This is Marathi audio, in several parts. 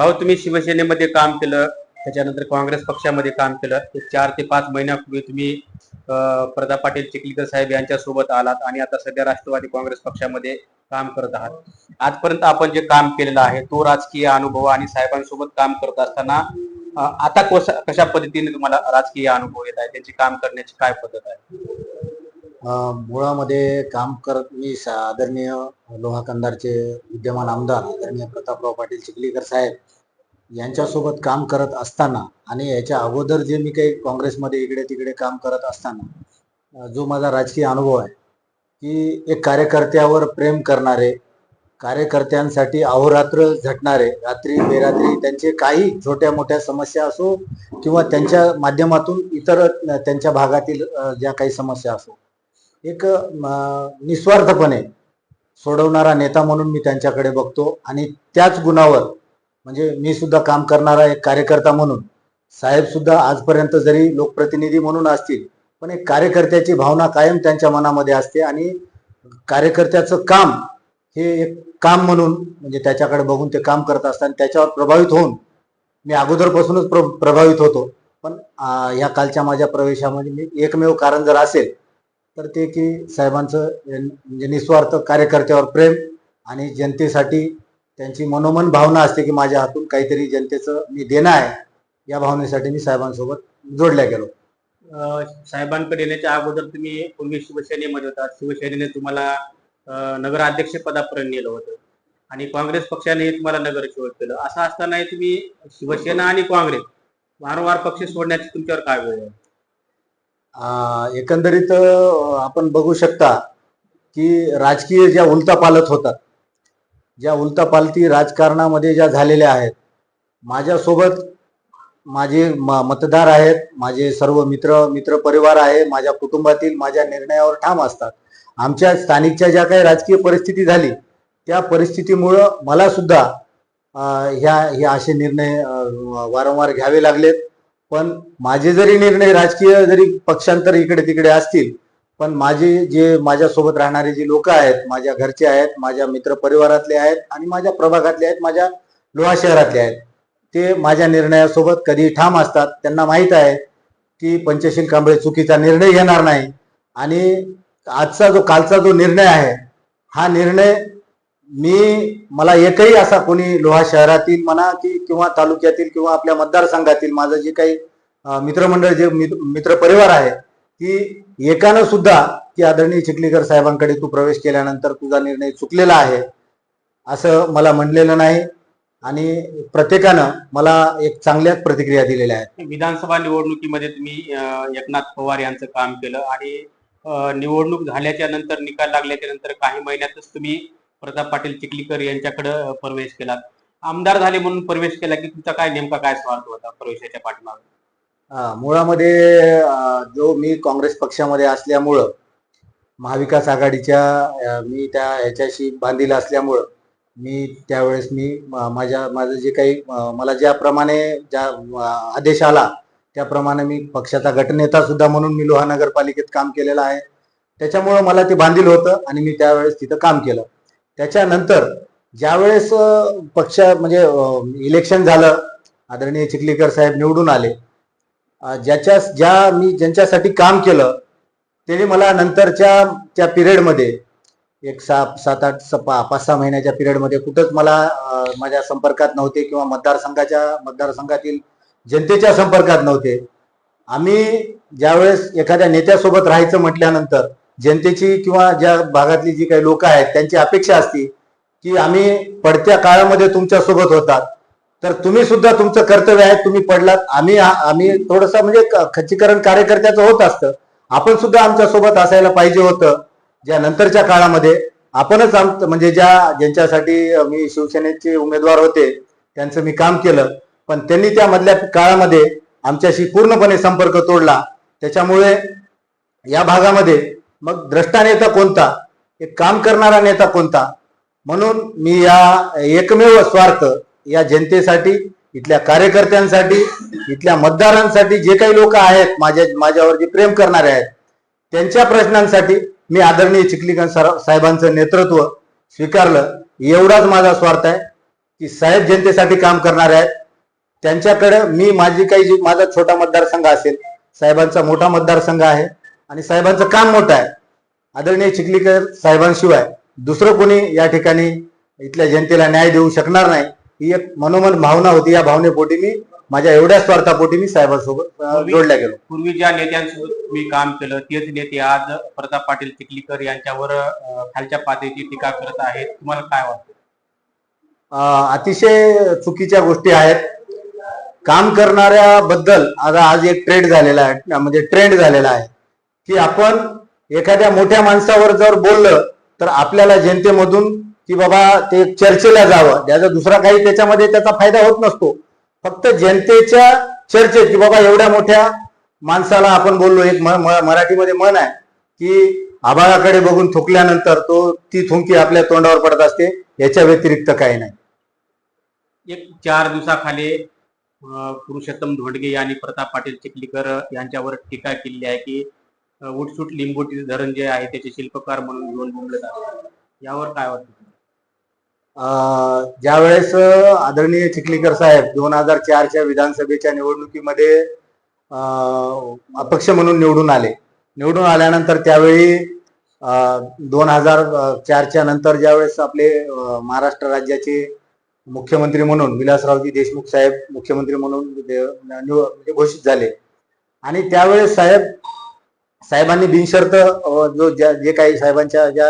भाऊ तुम्ही शिवसेनेमध्ये काम केलं त्याच्यानंतर काँग्रेस पक्षामध्ये काम केलं. चार ते पाच महिन्यापूर्वी तुम्ही अं, प्रताप पाटील चिखलीकर साहेब यांच्या सोबत आलात आणि आता सध्या राष्ट्रवादी काँग्रेस पक्षामध्ये काम करत आहात. आजपर्यंत आपण जे काम केलेलं आहे तो राजकीय अनुभव आणि साहेबांसोबत काम करत असताना आता कशा पद्धतीने तुम्हाला राजकीय अनुभव येत आहे? त्यांची काम करण्याची काय पद्धत आहे? मुळामध्ये काम करत मी आदरणीय लोहा कंदारचे विद्यमान आमदार आदरणीय प्रतापराव पाटील चिखलीकर साहेब यांच्यासोबत काम करत असताना आणि याच्या अगोदर जे मी काही काँग्रेसमध्ये इकडे तिकडे काम करत असताना जो माझा राजकीय अनुभव आहे की एक कार्यकर्त्यावर प्रेम करणारे कार्यकर्त्यांसाठी अहोरात्र झटणारे रात्री बेरात्री त्यांचे काही छोट्या मोठ्या समस्या असो किंवा त्यांच्या माध्यमातून इतर त्यांच्या भागातील ज्या काही समस्या असो एक निस्वार्थपणे सोडवणारा नेता म्हणून मी त्यांच्याकडे बघतो. आणि त्याच गुणावर म्हणजे मी सुद्धा काम करणारा एक कार्यकर्ता म्हणून साहेब सुद्धा आजपर्यंत जरी लोकप्रतिनिधी म्हणून असतील पण एक कार्यकर्त्याची भावना कायम त्यांच्या मनामध्ये असते. आणि कार्यकर्त्याचं काम हे एक काम म्हणून म्हणजे त्याच्याकडे बघून ते काम करत असताना त्याच्यावर प्रभावित होऊन मी अगोदरपासूनच प्र प्रभावित होतो. पण ह्या कालच्या माझ्या प्रवेशामध्ये मी एकमेव कारण जर असेल तर ते की साहेबांचं म्हणजे निस्वार्थ कार्यकर्त्यावर प्रेम आणि जनतेसाठी त्यांची मनोमन भावना असते की माझ्या हातून काहीतरी जनतेचं मी देणं आहे या भावनेसाठी मी साहेबांसोबत जोडल्या गेलो. साहेबांकडे येण्याच्या अगोदर तुम्ही पूर्वी शिवसेनेमध्ये होता. शिवसेनेने तुम्हाला नगराध्यक्ष पदापर्यंत नेलं होतं. आणि काँग्रेस पक्षाने तुम्हाला नगरसेवक केलं. असं असतानाही तुम्ही शिवसेना आणि काँग्रेस वारंवार पक्ष सोडण्याची तुमच्यावर काय वेळ आहे? एकंदरीत आपण बघू शकता की राजकीय ज्या उलतापालत होतात ज्या उलतापालती राजकारणामध्ये ज्या झालेल्या आहेत माझ्यासोबत माझे म- मतदार आहेत माझे सर्व मित्र मित्र परिवार आहे माझ्या कुटुंबातील माझ्या निर्णयावर ठाम असतात. आमच्या स्थानिकच्या ज्या काही राजकीय परिस्थिती झाली त्या परिस्थितीमुळं मला सुद्धा ह्या हे असे निर्णय वारंवार घ्यावे लागलेत. पण माझे जरी निर्णय राजकीय जरी पक्षांतर इकडे तिकडे असतील पण माझे जे माझ्यासोबत राहणारे जे लोक आहेत माझ्या घरचे आहेत माझ्या मित्र परिवारातले आहेत आणि माझ्या प्रभागातले आहेत माझ्या लोहा शहरातले आहेत ते माझ्या निर्णयासोबत कधी ठाम असतात. त्यांना माहीत आहे की पंचशील कांबळे चुकीचा निर्णय घेणार नाही. आणि आजचा जो कालचा जो निर्णय आहे हा निर्णय मी मला एकही असा कोणी लोहा शहरातील म्हणा की किंवा तालुक्यातील किंवा आपल्या मतदारसंघातील माझं जे काही मित्रमंडळ जे मित्र मित्र परिवार आहे की एकानं सुद्धा की आदरणीय चिखलीकर साहेबांकडे तू प्रवेश केल्यानंतर तुझा निर्णय चुकलेला आहे असं मला म्हणलेलं नाही. आणि प्रत्येकानं मला एक चांगल्या प्रतिक्रिया दिलेल्या आहेत. विधानसभा निवडणुकीमध्ये तुम्ही एकनाथ पवार यांचं काम केलं आणि निवडणूक झाल्याच्यानंतर निकाल लागल्याच्या नंतर काही महिन्यातच तुम्ही प्रताप पाटील चिखलीकर यांच्याकडे प्रवेश केला. आमदार झाले म्हणून प्रवेश केला की तुमचा काय नेमका काय स्वार्थ होता प्रवेशाच्या पाठीमागे? मुळामध्ये जो मी काँग्रेस पक्षामध्ये असल्यामुळं महाविकास आघाडीच्या मी त्या ह्याच्याशी बांधील असल्यामुळं मी त्यावेळेस मी माझ्या माझं जे काही मला ज्याप्रमाणे ज्या आदेश आला त्याप्रमाणे मी पक्षाचा गटनेता सुद्धा म्हणून मी लोहा नगरपालिकेत काम केलेलं आहे. त्याच्यामुळं मला ते बांधील होतं आणि मी त्यावेळेस तिथं काम केलं. त्याच्यानंतर ज्यावेळेस पक्ष म्हणजे इलेक्शन झालं आदरणीय चिखलीकर साहेब निवडून आले ज्याच्या ज्या मी ज्यांच्यासाठी काम केलं त्याने मला नंतरच्या त्या पिरियडमध्ये एक सात सात आठ स- पा- पाच सहा महिन्याच्या पिरियडमध्ये कुठंच मला माझ्या संपर्कात नव्हते किंवा मतदारसंघाच्या मतदारसंघातील जनतेच्या संपर्कात नव्हते. आम्ही ज्यावेळेस एखाद्या नेत्यासोबत राहायचं म्हटल्यानंतर जनतेची किंवा ज्या भागातली जी काही लोक आहेत त्यांची अपेक्षा असती की आम्ही पडत्या काळामध्ये तुमच्यासोबत होतात. तर तुम्ही सुद्धा तुमचं कर्तव्य आहे तुम्ही पडलात आम्ही आम्ही थोडस म्हणजे खच्चीकरण कार्यकर्त्याचं होत असतं. आपण सुद्धा आमच्यासोबत असायला पाहिजे होतं. ज्या नंतरच्या काळामध्ये आपणच आम म्हणजे ज्या ज्यांच्यासाठी मी शिवसेनेचे उमेदवार होते त्यांचं मी काम केलं. पण त्यांनी त्या मधल्या काळामध्ये आमच्याशी पूर्णपणे संपर्क तोडला. त्याच्यामुळे या भागामध्ये मग द्रष्टा नेता कोणता? एक काम करणारा नेता कोणता? म्हणून मी या एकमेव स्वार्थ या जनतेसाठी इथल्या कार्यकर्त्यांसाठी इथल्या मतदारांसाठी जे काही लोक आहेत माझ्या माझ्यावर जे प्रेम करणारे आहेत त्यांच्या प्रश्नांसाठी मी आदरणीय चिखलीकर साहेबांचं नेतृत्व स्वीकारलं. एवढाच माझा स्वार्थ आहे. की साहेब जनतेसाठी काम करणारे आहेत. त्यांच्याकडे मी माझी काही जी माझा छोटा मतदारसंघ असेल साहेबांचा मोठा मतदारसंघ आहे. आणि साहेबांचं काम मोठं आहे. आदरणीय चिखलीकर साहेबांशिवाय दुसरं कोणी या ठिकाणी इथल्या जनतेला न्याय देऊ शकणार नाही ही एक मनोमन भावना होती. या भावनेपोटी मी माझ्या एवढ्या स्वार्थापोटी मी साहेबांसोबत जोडल्या गेलो. पूर्वी ज्या नेत्यांसोबत तुम्ही काम केलं तेच नेते आज प्रताप पाटील चिखलीकर यांच्यावर खालच्या पातळीची टीका करत आहेत. तुम्हाला काय वाटतं? अतिशय चुकीच्या गोष्टी आहेत. काम करणाऱ्या बद्दल आता आज एक ट्रेंड झालेला आहे. म्हणजे ट्रेंड झालेला आहे. की आपण एखाद्या मोठ्या माणसावर जर बोललं तर आपल्याला जनतेमधून की बाबा ते चर्चेला जावं. त्याचा दुसरा काही त्याच्यामध्ये त्याचा फायदा होत नसतो. फक्त जनतेच्या चर्चेत की बाबा एवढ्या मोठ्या माणसाला आपण बोललो एक मराठीमध्ये म्हण आहे की आभाळाकडे बघून थुकल्यानंतर तो ती थुंकी आपल्या तोंडावर पडत असते याच्या व्यतिरिक्त काही नाही. एक चार दिवसाखाली पुरुषोत्तम धोंडगे यांनी प्रताप पाटील चिखलीकर यांच्यावर टीका केली आहे की उठसूट लिंबोटी धरण जे आहे त्याचे शिल्पकार म्हणून घेऊन बोलले यावर काय वाटतं अं, ज्यावेळेस आदरणीय चिखलीकर साहेब दोन हजार चारच्या विधानसभेच्या निवडणुकीमध्ये अपक्ष म्हणून निवडून आले. निवडून आल्यानंतर त्यावेळी दोन हजार चारच्या नंतर ज्यावेळेस आपले महाराष्ट्र राज्याचे मुख्यमंत्री म्हणून विलासरावजी देशमुख साहेब मुख्यमंत्री म्हणून निव- म्हणजे घोषित झाले. आणि त्यावेळेस साहेब साहेबांनी बिनशर्त जो ज्या- जे काही साहेबांच्या ज्या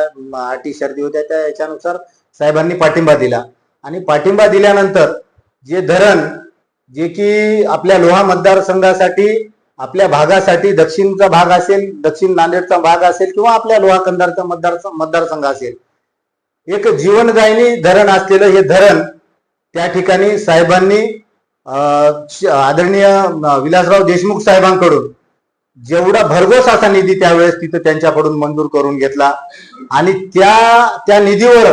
अटी शर्ती होत्या त्या याच्यानुसार साहेबांनी पाठिंबा दिला. आणि पाठिंबा दिल्यानंतर जे धरण जे की आपल्या लोहा मतदारसंघासाठी आपल्या भागासाठी दक्षिणचा भाग असेल दक्षिण नांदेडचा भाग असेल किंवा आपल्या लोहा कंधारचा मतदार मतदारसंघ असेल एक जीवनदायिनी धरण असलेलं हे धरण त्या ठिकाणी साहेबांनी अं, श- आदरणीय विलासराव देशमुख साहेबांकडून जेवढा भरघोस असा निधी त्यावेळेस तिथं त्यांच्याकडून मंजूर करून घेतला. आणि त्या त्या निधीवर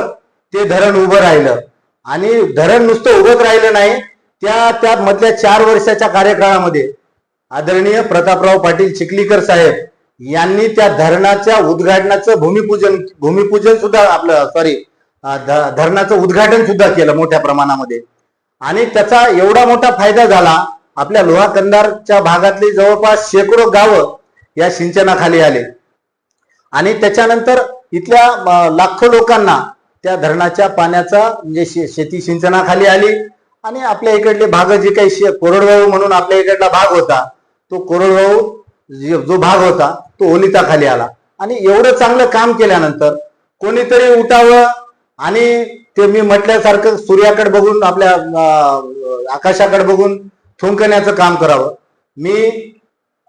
ते धरण उभं राहिलं. आणि धरण नुसतं उभंच राहिलं नाही त्या त्या मधल्या चार वर्षाच्या कार्यकाळामध्ये आदरणीय प्रतापराव पाटील चिखलीकर साहेब यांनी त्या धरणाच्या उद्घाटनाचं भूमिपूजन भूमिपूजन सुद्धा आपलं सॉरी धरणाचं उद्घाटन सुद्धा केलं मोठ्या प्रमाणामध्ये. आणि त्याचा एवढा मोठा फायदा झाला आपल्या लोहाकंदारच्या भागातली जवळपास शेकडो गावं या सिंचनाखाली आले. आणि त्याच्यानंतर इथल्या लाखो लोकांना त्या धरणाच्या पाण्याचा म्हणजे शे- शेती सिंचनाखाली आली. आणि आपल्या इकडले भाग जे काही शे- कोरडवाहू म्हणून आपल्या इकडला भाग होता तो कोरडवाहू जो भाग होता तो ओलिताखाली आला. आणि एवढं चांगलं काम केल्यानंतर कोणीतरी उठावं आणि ते मी म्हटल्यासारखं सूर्याकडे बघून आपल्या अं, आकाशाकडे बघून थुंकण्याचं काम करावं. मी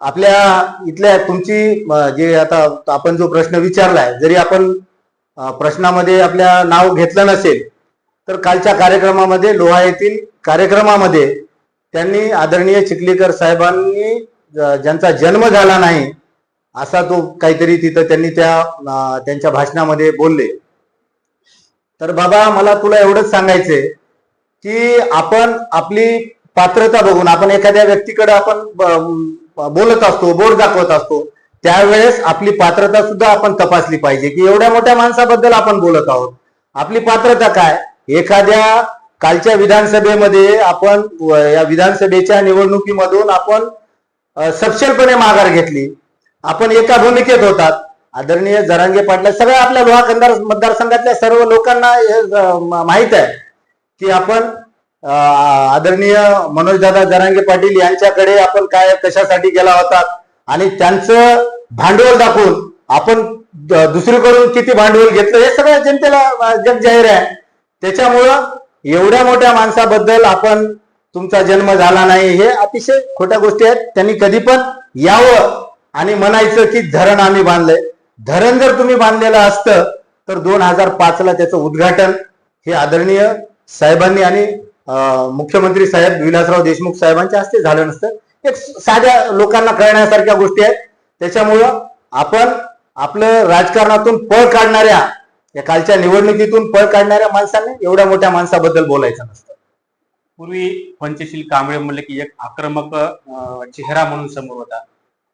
आपल्या इथल्या तुमची जे आता आपण जो प्रश्न विचारलाय जरी आपण प्रश्नामध्ये आपल्या नाव घेतलं नसेल तर कालच्या कार्यक्रमामध्ये लोहा येथील कार्यक्रमामध्ये त्यांनी आदरणीय चिखलीकर साहेबांनी ज्यांचा जन्म झाला नाही असा तो काहीतरी तिथं त्यांनी त्या त्यांच्या भाषणामध्ये बोलले. तर बाबा मला तुला एवढंच सांगायचंय की आपण आपली पात्रता बघून आपण एखाद्या व्यक्तीकडे आपण बोलत असतो बोर दाखवत असतो त्यावेळेस आपली पात्रता सुद्धा आपण तपासली पाहिजे की एवढ्या मोठ्या माणसाबद्दल आपण बोलत आहोत. आपली पात्रता काय? एखाद्या कालच्या विधानसभेमध्ये आपण या विधानसभेच्या निवडणुकीमधून आपण अ, सपशेलपणे माघार घेतली. आपण एका भूमिकेत होतात. आदरणीय जरांगे पाटला सगळ्या आपल्या लोहा मतदारसंघातल्या सर्व लोकांना हे, माहीत आहे की आपण आदरणीय मनोजदादा जरांगे पाटील यांच्याकडे आपण काय कशासाठी गेला होता? आणि त्यांचं भांडवल दाखवून आपण दुसरीकडून किती भांडवल घेतलं हे सगळ्या जनतेला जग जाहीर आहे. त्याच्यामुळं एवढ्या मोठ्या माणसाबद्दल आपण तुमचा जन्म झाला नाही हे अतिशय खोट्या गोष्टी आहेत. त्यांनी कधी पण यावं आणि म्हणायचं की धरण आम्ही बांधलंय. धरण जर तुम्ही बांधलेलं असतं तर दोन हजार पाच ला त्याचं उद्घाटन हे आदरणीय साहेबांनी आणि मुख्यमंत्री साहेब विलासराव देशमुख साहेबांच्या हस्ते झालं नसतं. एक साध्या लोकांना कळण्यासारख्या गोष्टी आहेत. त्याच्यामुळं आपण आपलं राजकारणातून पळ काढणाऱ्या या कालच्या निवडणुकीतून पळ काढणाऱ्या माणसांनी एवढ्या मोठ्या माणसाबद्दल बोलायचं नसतं. पूर्वी पंचशील कांबळे म्हणले की एक आक्रमक चेहरा म्हणून समोर होता.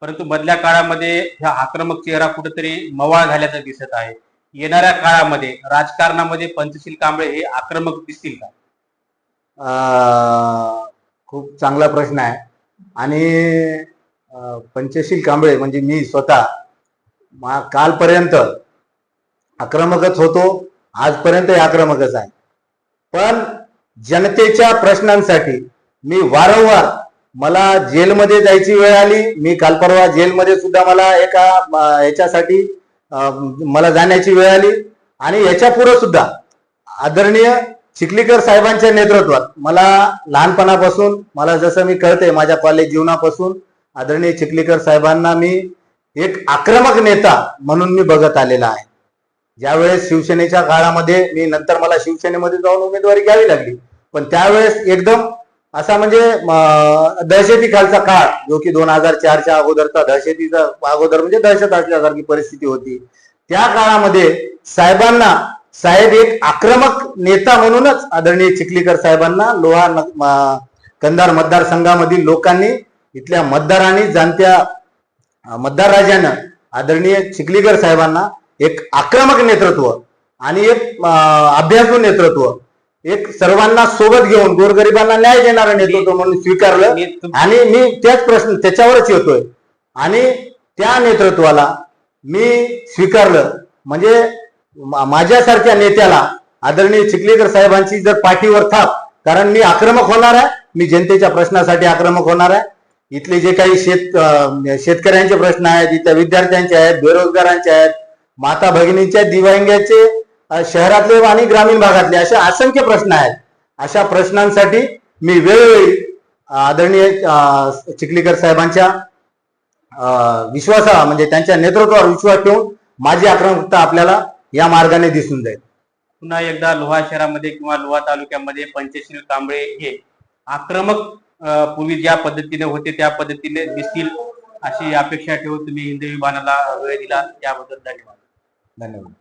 परंतु मधल्या काळामध्ये ह्या आक्रमक चेहरा कुठेतरी मवाळ झाल्याचं दिसत आहे. येणाऱ्या काळामध्ये राजकारणामध्ये पंचशील कांबळे हे आक्रमक दिसतील का? खूप चांगला प्रश्न आहे. आणि पंचशील कांबळे म्हणजे मी स्वतः मा- कालपर्यंत आक्रमकच होतो आजपर्यंत आक्रमकच आहे. पण जनतेच्या प्रश्नांसाठी मी वारंवार मला जेलमध्ये जायची वेळ आली मी काल परवा जेलमध्ये सुद्धा मला एका याच्यासाठी मला जाण्याची वेळ आली. आणि याच्यापुढे सुद्धा आदरणीय चिखलीकर साहेबांच्या नेतृत्वात. मला लहानपणापासून मला जसं मी कळते माझ्या कॉलेज जीवनापासून आदरणीय चिखलीकर साहेबांना मी एक आक्रमक नेता म्हणून मी बघत आलेला आहे. ज्यावेळेस शिवसेनेच्या काळामध्ये मी नंतर मला शिवसेनेमध्ये जाऊन उमेदवारी घ्यावी लागली. पण त्यावेळेस एकदम असा म्हणजे दहशतीखालचा दहशती खालचा काळ जो की दोन हजार चारच्या अगोदरचा दहशतीचा अगोदर म्हणजे दहशत असल्यासारखी परिस्थिती होती. त्या काळामध्ये साहेबांना साहेब एक आक्रमक नेता म्हणूनच आदरणीय चिखलीकर साहेबांना लोहा कंधार मतदारसंघामधील लोकांनी इथल्या मतदारांनी जाणत्या मतदार राजानं आदरणीय चिखलीकर साहेबांना एक आक्रमक नेतृत्व आणि एक अभ्यासू नेतृत्व एक सर्वांना सोबत घेऊन गोरगरिबांना न्याय देणारं नेतृत्व म्हणून स्वीकारलं आणि मी त्याच प्रश्न त्याच्यावरच येतोय. आणि त्या नेतृत्वाला मी स्वीकारलं. म्हणजे माझ्यासारख्या नेत्याला आदरणीय चिखलीकर साहेबांची जर पाठीवर थाप कारण मी आक्रमक होणार आहे मी जनतेच्या प्रश्नासाठी आक्रमक होणार आहे. इथले जे काही शेत शेतकऱ्यांचे प्रश्न आहेत इथल्या विद्यार्थ्यांचे आहेत बेरोजगारांचे आहेत माता भगिनींच्या दिव्यांगाचे शहरातले आणि ग्रामीण भागातले असे असंख्य प्रश्न आहेत. अशा प्रश्नांसाठी मी वेळोवेळी आदरणीय अं, चिखलीकर साहेबांच्या अं, विश्वासा म्हणजे त्यांच्या नेतृत्वावर विश्वास ठेवून माझी आक्रमकता आपल्याला या मार्गाने दिसून जाईल. पुन्हा एकदा लोहा शहरामध्ये किंवा लोहा तालुक्यामध्ये पंचशील कांबळे हे आक्रमक पूर्वी ज्या पद्धतीने होते त्या पद्धतीने दिसतील अशी अपेक्षा ठेवून तुम्ही हिंदवी बाणाला वेळ दिला. त्याबद्दल धन्यवाद. धन्यवाद.